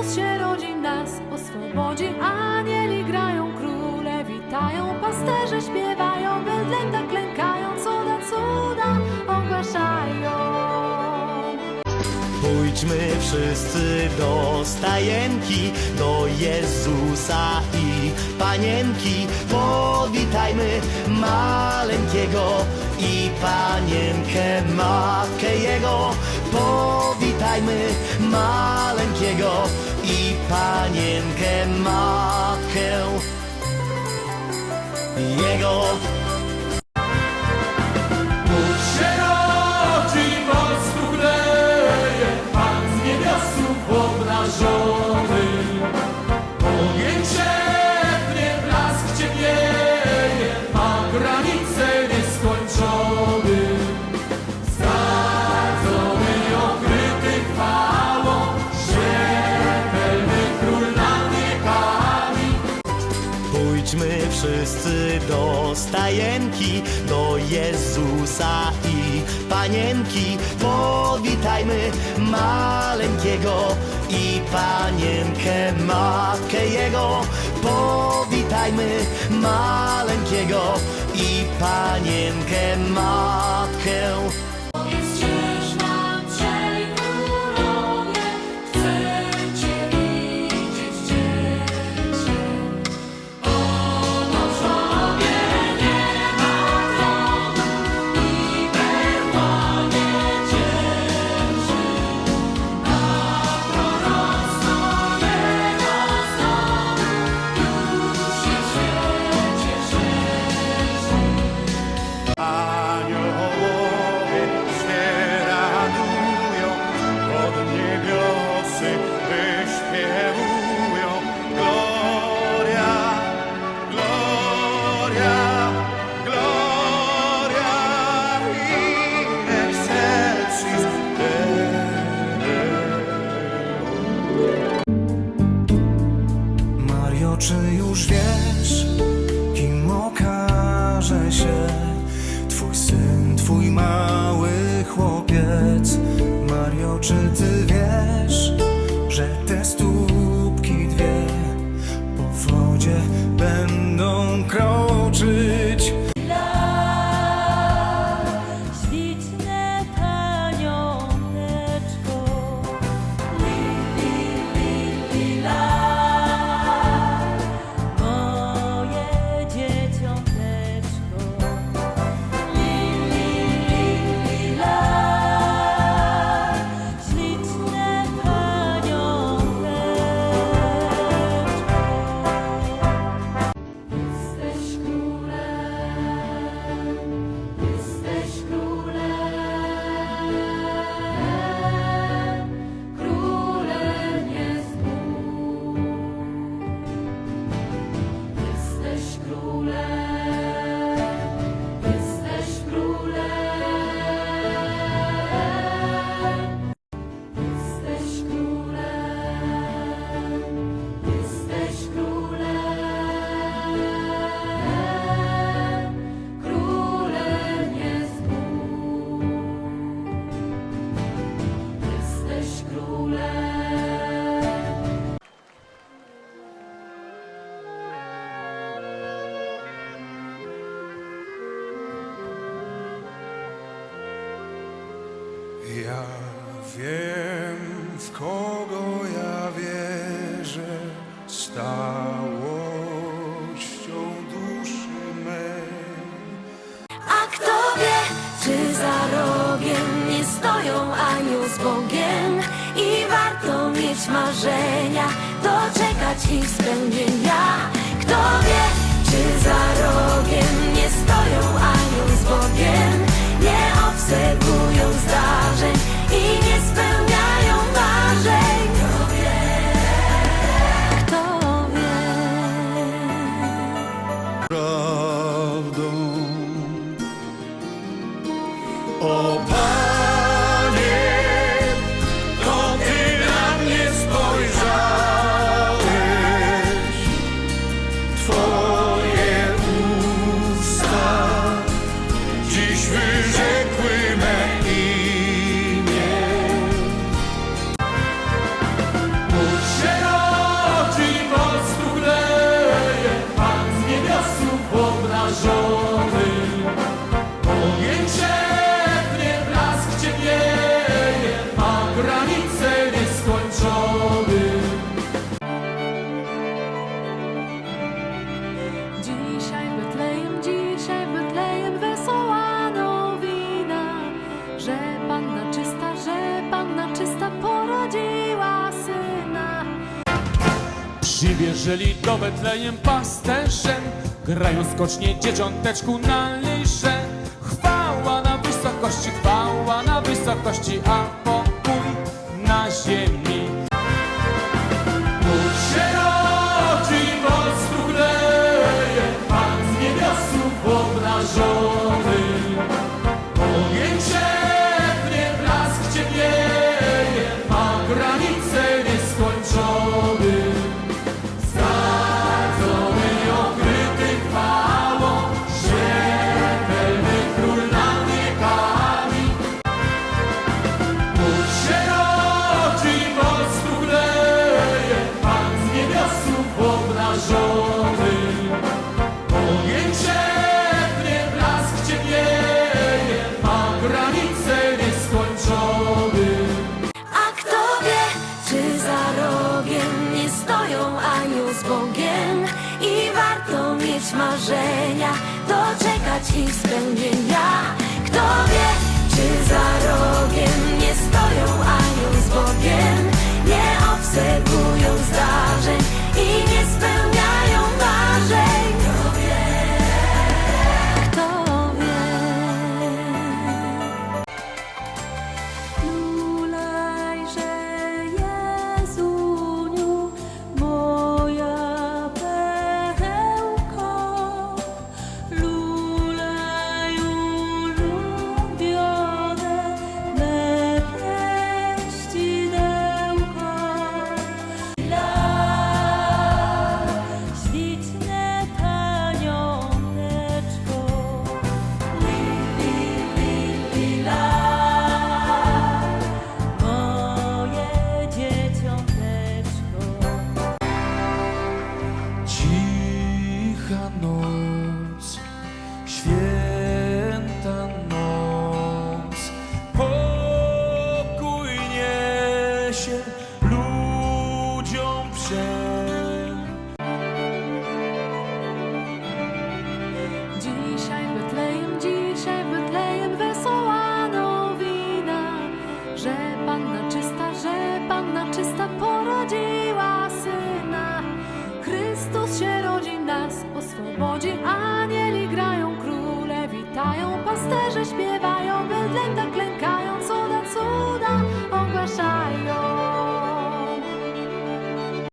Chrystus się rodzi, nas oswobodzi, anieli grają, króle witają, pasterze śpiewają, bydlęta klękają, cuda, cuda ogłaszają. Pójdźmy wszyscy do stajenki, do Jezusa i Panienki. Powitajmy maleńkiego i Panienkę, Matkę Jego. Powitajmy maleńkiego i Panienkę, Matkę Jego. Do stajenki, do Jezusa i Panienki. Powitajmy maleńkiego i Panienkę, Matkę Jego. Powitajmy maleńkiego i Panienkę, Matkę już wiesz, Ja wiem, w kogo ja wierzę, stałością duszy mej. A kto wie, czy za rogiem nie stoją anioł z Bogiem i warto mieć marzenia, doczekać ich spełnienia. Kto wie, czy za rogiem nie stoją anioł z Bogiem, Przybierzeli do Betlejem pasterzem, grają skocznie dzieciąteczku na liże. Chwała na wysokości, chwała na wysokości, a po ich spełnienia Kto wie, czy za rogiem nie stoją anioł z Bogiem Nie obserwują zdarzeń. młodzi anieli grają, króle witają, pasterze śpiewają.